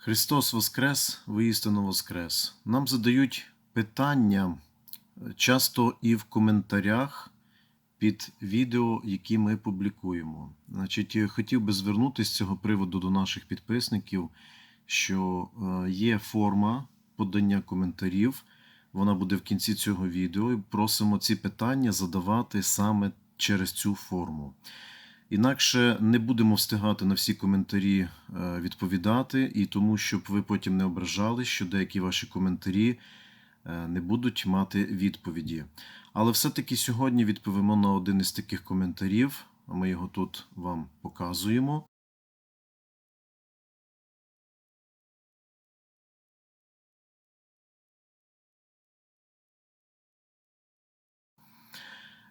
Христос Воскрес, воістину Воскрес. Нам задають питання е, часто і в коментарях під відео, які ми публікуємо. Значить, я хотів би звернутися з цього приводу до наших підписників, що е, є форма подання коментарів. Вона буде в кінці цього відео. І просимо ці питання задавати саме через цю форму. Інакше не будемо встигати на всі коментарі е, відповідати, і тому, щоб ви потім не ображали, що деякі ваші коментарі е, не будуть мати відповіді. Але все-таки сьогодні відповімо на один із таких коментарів. Ми його тут вам показуємо.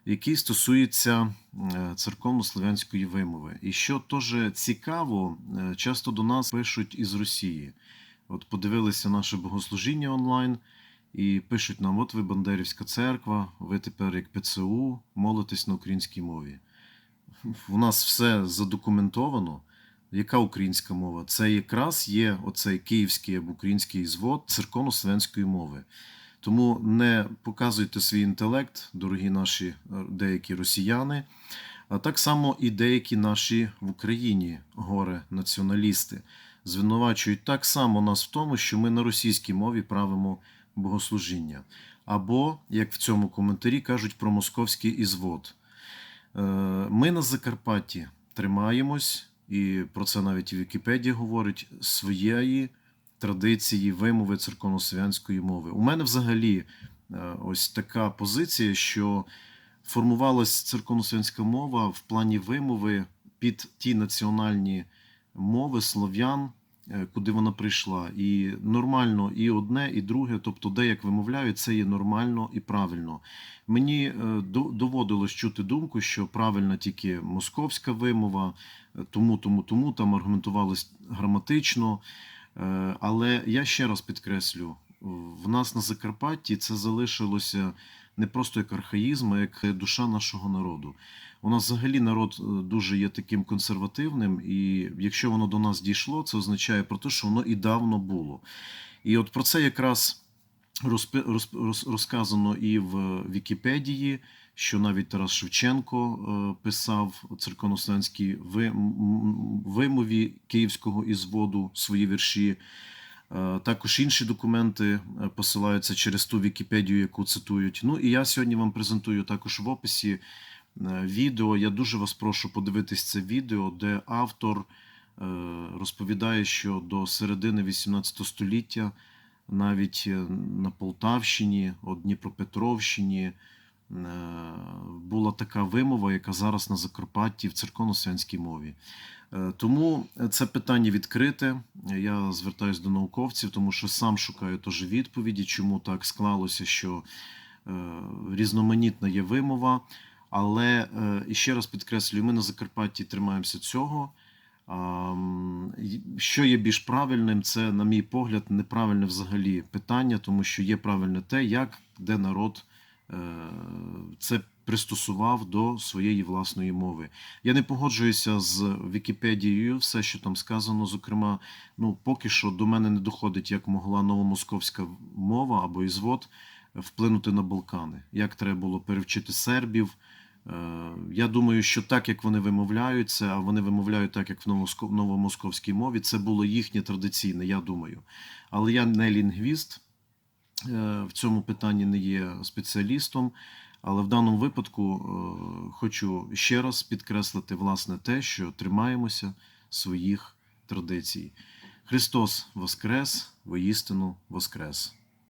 Який стосується е, церковно-слов'янської вимови. І що теж цікаво, е, часто до нас пишуть із Росії. От подивилися наше богослужіння онлайн і пишуть нам: от ви Бандерівська церква, ви тепер як ПЦУ молитесь на українській мові. У нас все задокументовано. Яка українська мова? Це якраз є оцей київський або український звод церковно-слов'янської мови. Тому не показуйте свій інтелект, дорогі наші е, деякі росіяни, а так само і деякі наші в Україні горе націоналісти звинувачують так само нас в тому, що ми на російській мові правимо богослужіння. Або, як в цьому коментарі кажуть про московський ізвод. Е, Ми на Закарпатті тримаємось, і про це навіть Вікіпедія говорить своєї традиції вимови церковно-слов'янської мови. У мене взагалі е, ось така позиція, що формувалась церковно-слов'янська мова в плані вимови під ті національні мови слов'ян, е, куди вона прийшла. І нормально і одне, і друге, тобто, де як вимовляють, це є нормально і правильно. Мені е, доводилось чути думку, що правильна тільки московська вимова, тому, тому, тому там аргументувалось граматично. Е, Але я ще раз підкреслю: в нас на Закарпатті це залишилося не просто як архаїзм, а як душа нашого народу. У нас взагалі народ е, дуже є таким консервативним, і якщо воно до нас дійшло, це означає про те, що воно і давно було. І от про це якраз розказано і в Вікіпедії, що навіть Тарас Шевченко е, писав м- вимові київського ізводу свої вірші. Е, Також інші документи е, посилаються через ту Вікіпедію, яку цитують. Ну і я сьогодні вам презентую також в описі відео. Я дуже вас прошу подивитись це відео, де автор розповідає, що до середини 18 століття навіть на Полтавщині, Дніпропетровщині була така вимова, яка зараз на Закарпатті в церковно-свянській мові. Е, Тому це питання відкрите. Я звертаюся до науковців, тому що сам шукаю теж відповіді, чому так склалося, що е, різноманітна є вимова. Але е, ще раз підкреслюю, ми на Закарпатті тримаємося цього. Що є більш правильним, це, на мій погляд, неправильне взагалі питання, тому що є правильне те, як де народ е, це пристосував до своєї власної мови. Я не погоджуюся з Вікіпедією, все, що там сказано. Зокрема, ну поки що до мене не доходить, як могла новомосковська мова або ізвод вплинути на Балкани. Як треба було перевчити сербів. Е, Я думаю, що так як вони вимовляють це, а вони вимовляють так, як в новомосковській мові, це було їхнє традиційне, я думаю. Але я не лінгвіст, е, в цьому питанні не є спеціалістом. Але в даному випадку е, хочу ще раз підкреслити власне те, що тримаємося своїх традицій. Христос Воскрес, воістину Воскрес!